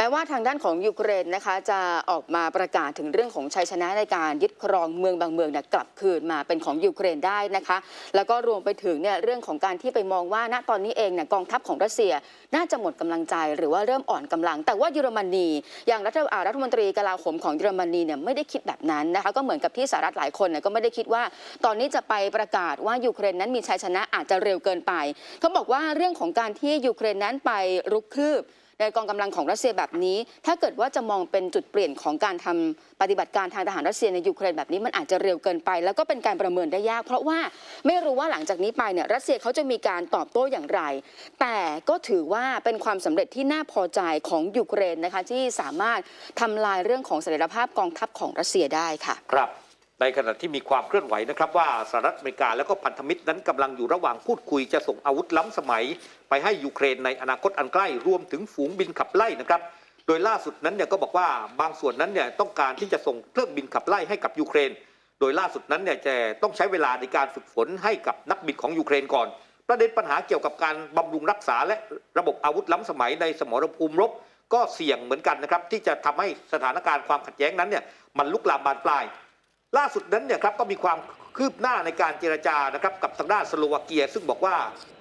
แม้ว่าทางด้านของยูเครนนะคะจะออกมาประกาศถึงเรื่องของชัยชนะในการยึดครองเมืองบางเมืองนี่ยกลับคืนมาเป็นของยูเครนได้นะคะ แล้วก็รวมไปถึงเนี่ยเรื่องของการที่ไปมองว่าณตอนนี้เองเนี่ยกองทัพของรัสเซียน่าจะหมดกำลังใจหรือว่าเริ่มอ่อนกำลัง แต่ว่าเยอรมนี อย่างรัฐรัฐมนตรีกลาโหมของเยอรมนีเนี่ยไม่ได้คิดแบบนั้นนะคะก็เหมือนกับที่สหรัฐหลายคนเนี่ยก็ไม่ได้คิดว่า ตอนนี้จะไปประกาศว่ายูเครนนั้นมีชัยชนะอาจจะเร็วเกินไปเขาบอกว่าเรื่องของการที่ยูเครนนั้นไปรุกคืบ ในกองกำลังของรัสเซียแบบนี้ ถ้าเกิดว่าจะมองเป็นจุดเปลี่ยนของการทำปฏิบัติการทางทหารรัสเซียในยูเครนแบบนี้มันอาจจะเร็วเกินไป แล้วก็เป็นการประเมินได้ยาก เพราะว่าไม่รู้ว่าหลังจากนี้ไปเนี่ยรัสเซียเขาจะมีการตอบโต้อย่างไร แต่ก็ถือว่าเป็นความสำเร็จที่น่าพอใจของยูเครนนะคะที่สามารถทำลายเรื่องของเสถียรภาพกองทัพของรัสเซียได้ค่ะ ครับ ในขณะที่มีความเคลื่อนไหวนะครับว่าสหรัฐอเมริกาและก็พันธมิตรนั้นกำลังอยู่ระหว่างพูดคุยจะส่งอาวุธล้ำสมัย ไปให้ยูเครนในอนาคตอันใกล้รวมถึงฝูงบินขับไล่นะครับ โดยล่าสุดนั้นเนี่ยก็บอกว่าบางส่วนนั้นเนี่ยต้องการที่จะส่งเครื่องบินขับไล่ให้กับยูเครน โดยล่าสุดนั้นเนี่ยจะต้องใช้เวลาในการฝึกฝนให้กับนักบินของยูเครนก่อน ประเด็นปัญหาเกี่ยวกับการบำรุงรักษาและระบบอาวุธล้ำสมัยในสมรภูมิรบก็เสี่ยงเหมือนกันนะครับที่จะทำให้สถานการณ์ความขัดแย้งนั้นเนี่ยมันลุกลามบานปลาย ล่าสุดนั้นเนี่ยครับก็มีความคืบหน้าในการเจรจานะครับกับทางด้านสโลวาเกีย ซึ่งบอกว่า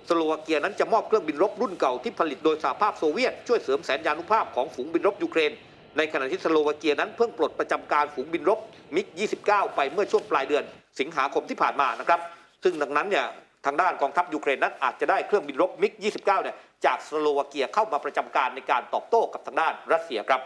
สโลวาเกียนั้นจะมอบเครื่องบินรบรุ่นเก่าที่ผลิตโดยสหภาพโซเวียตช่วยเสริมแสนยานุภาพของฝูงบินรบยูเครน ในขณะที่สโลวาเกียนั้นเพิ่งปลดประจำการฝูงบินรบมิก 29 ไปเมื่อช่วงปลายเดือน สิงหาคมที่ผ่านมานะครับซึ่งดังนั้นเนี่ยทางด้านกองทัพยูเครนนั้นอาจจะได้เครื่องบินรบมิก 29 เนี่ยจากสโลวาเกียเข้ามาประจำการในการตอบโต้กับทางด้านรัสเซียครับ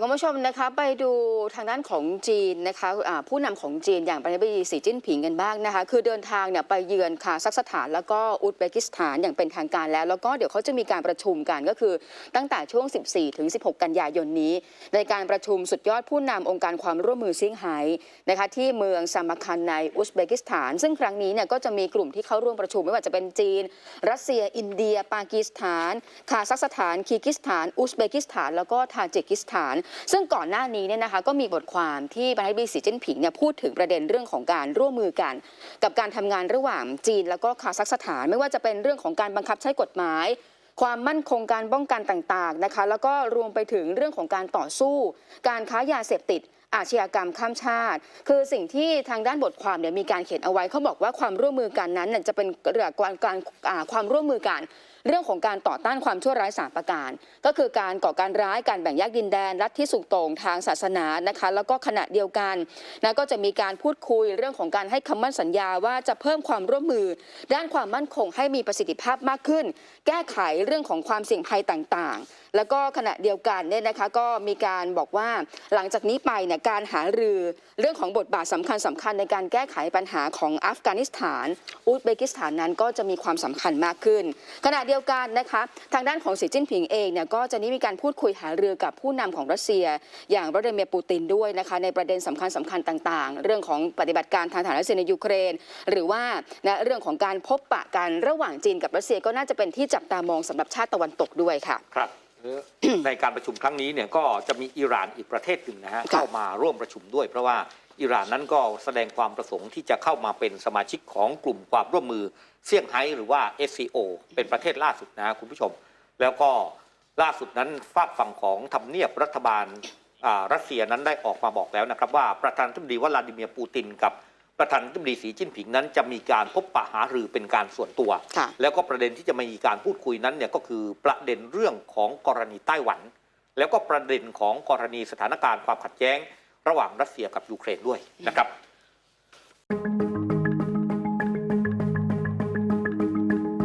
คุณผู้ชมนะคะไปดูทางด้านของจีนนะคะอ่าผู้นำของจีนอย่างประธานาธิบดีสีจิ้นผิงกันบ้างนะคะ คือเดินทางเนี่ยไปเยือนคาซัคสถานแล้วก็อุซเบกิสถานอย่างเป็นทางการแล้ว แล้วก็เดี๋ยวเขาจะมีการประชุมกันก็คือตั้งแต่ช่วง 14 ถึง 16 กันยายนนี้ ในการประชุมสุดยอดผู้นำองค์การความร่วมมือเซี่ยงไฮ้นะคะที่เมืองซามาคันในอุซเบกิสถาน ซึ่งครั้งนี้เนี่ยก็จะมีกลุ่มที่เข้าร่วมประชุมไม่ว่าจะเป็นจีน รัสเซีย อินเดีย ปากีสถาน คาซัคสถานคีร์กิสถาน อุซเบกิสถาน แล้วก็ทาจิกิสถานซึ่งก่อนหน้านี้เนี่ยนะคะก็มีบทความที่ประธานาธิบดีสีจิ้นผิงเนี่ยพูดถึงประเด็นเรื่องของการร่วมมือกัน กับการทำงานระหว่างจีนแล้วก็คาซัคสถาน ไม่ว่าจะเป็นเรื่องของการบังคับใช้กฎหมาย ความมั่นคงการป้องกันต่างๆนะคะแล้วก็รวมไปถึงเรื่องของการต่อสู้ การค้ายาเสพติดอาชญากรรมข้ามชาติ คือสิ่งที่ทางด้านบทความเนี่ยมีการเขียนเอาไว้เขาบอกว่าความร่วมมือกันนั้นจะเป็นเรื่องการการอ่าความร่วมมือกัน เรื่องของการต่อต้านความชั่วร้ายสามประการ ก็คือการก่อการร้ายการแบ่งแยกดินแดนรัฐที่สุกโต่งทางศาสนานะคะแล้วก็ขณะเดียวกันนะก็จะมีการพูดคุยเรื่องของการให้คำมั่นสัญญาว่าจะเพิ่มความร่วมมือ ด้านความมั่นคงให้มีประสิทธิภาพมากขึ้น แก้ไขเรื่องของความเสี่ยงภัยต่างๆ แล้วก็ขณะเดียวกันเนี่ยนะคะก็มีการบอกว่าหลังจากนี้ไปเนี่ยการหารือเรื่องของบทบาทสำคัญสำคัญในการแก้ไขปัญหาของอัฟกานิสถาน อุซเบกิสถานนั้นก็จะมีความสำคัญมากขึ้น ขณะเดียวกันนะคะทางด้านของสีจิ้นผิงเองเนี่ยก็จะนี่มีการพูดคุยหารือกับผู้นำของรัสเซีย อย่างวลาดิเมียร์ปูตินด้วยนะคะในประเด็นสำคัญสคัญๆต่างๆ เรื่องของปฏิบัติการทางทหารรัสเซียในยูเครน หรือว่านะเรื่องของการพบปะกันระหว่างจีนกับรัสเซียก็น่าจะเป็นที่จับตามองสำหรับชาติตะวันตกด้วยค่ะครับในการประชุมครั้งนี้เนี่ยก็จะมีอิหร่านอีกประเทศหนึ่งนะฮะเข้ามาร่วมประชุมด้วยเพราะว่า อิหร่านนั้นก็แสดงความประสงค์ที่จะเข้ามาเป็นสมาชิกของกลุ่มความร่วมมือเซี่ยงไฮ้หรือว่า SCO เป็นประเทศล่าสุดนะคุณผู้ชม แล้วก็ล่าสุดนั้นฝากฝั่งของทำเนียบรัฐบาลอ่ารัสเซียนั้นได้ออกมาบอกแล้วนะครับ ว่าประธานาธิบดีวลาดิเมียร์ปูตินกับประธานาธิบดีสีจิ้นผิงนั้นจะมีการพบปะหารือเป็นการส่วนตัวค่ะแล้วก็ประเด็นที่จะมีการพูดคุยนั้นเนี่ยก็คือประเด็นเรื่องของกรณีไต้หวัน แล้วก็ประเด็นของกรณีสถานการณ์ความขัดแย้ง ระหว่างรัสเซียกับยูเครนด้วยนะครับ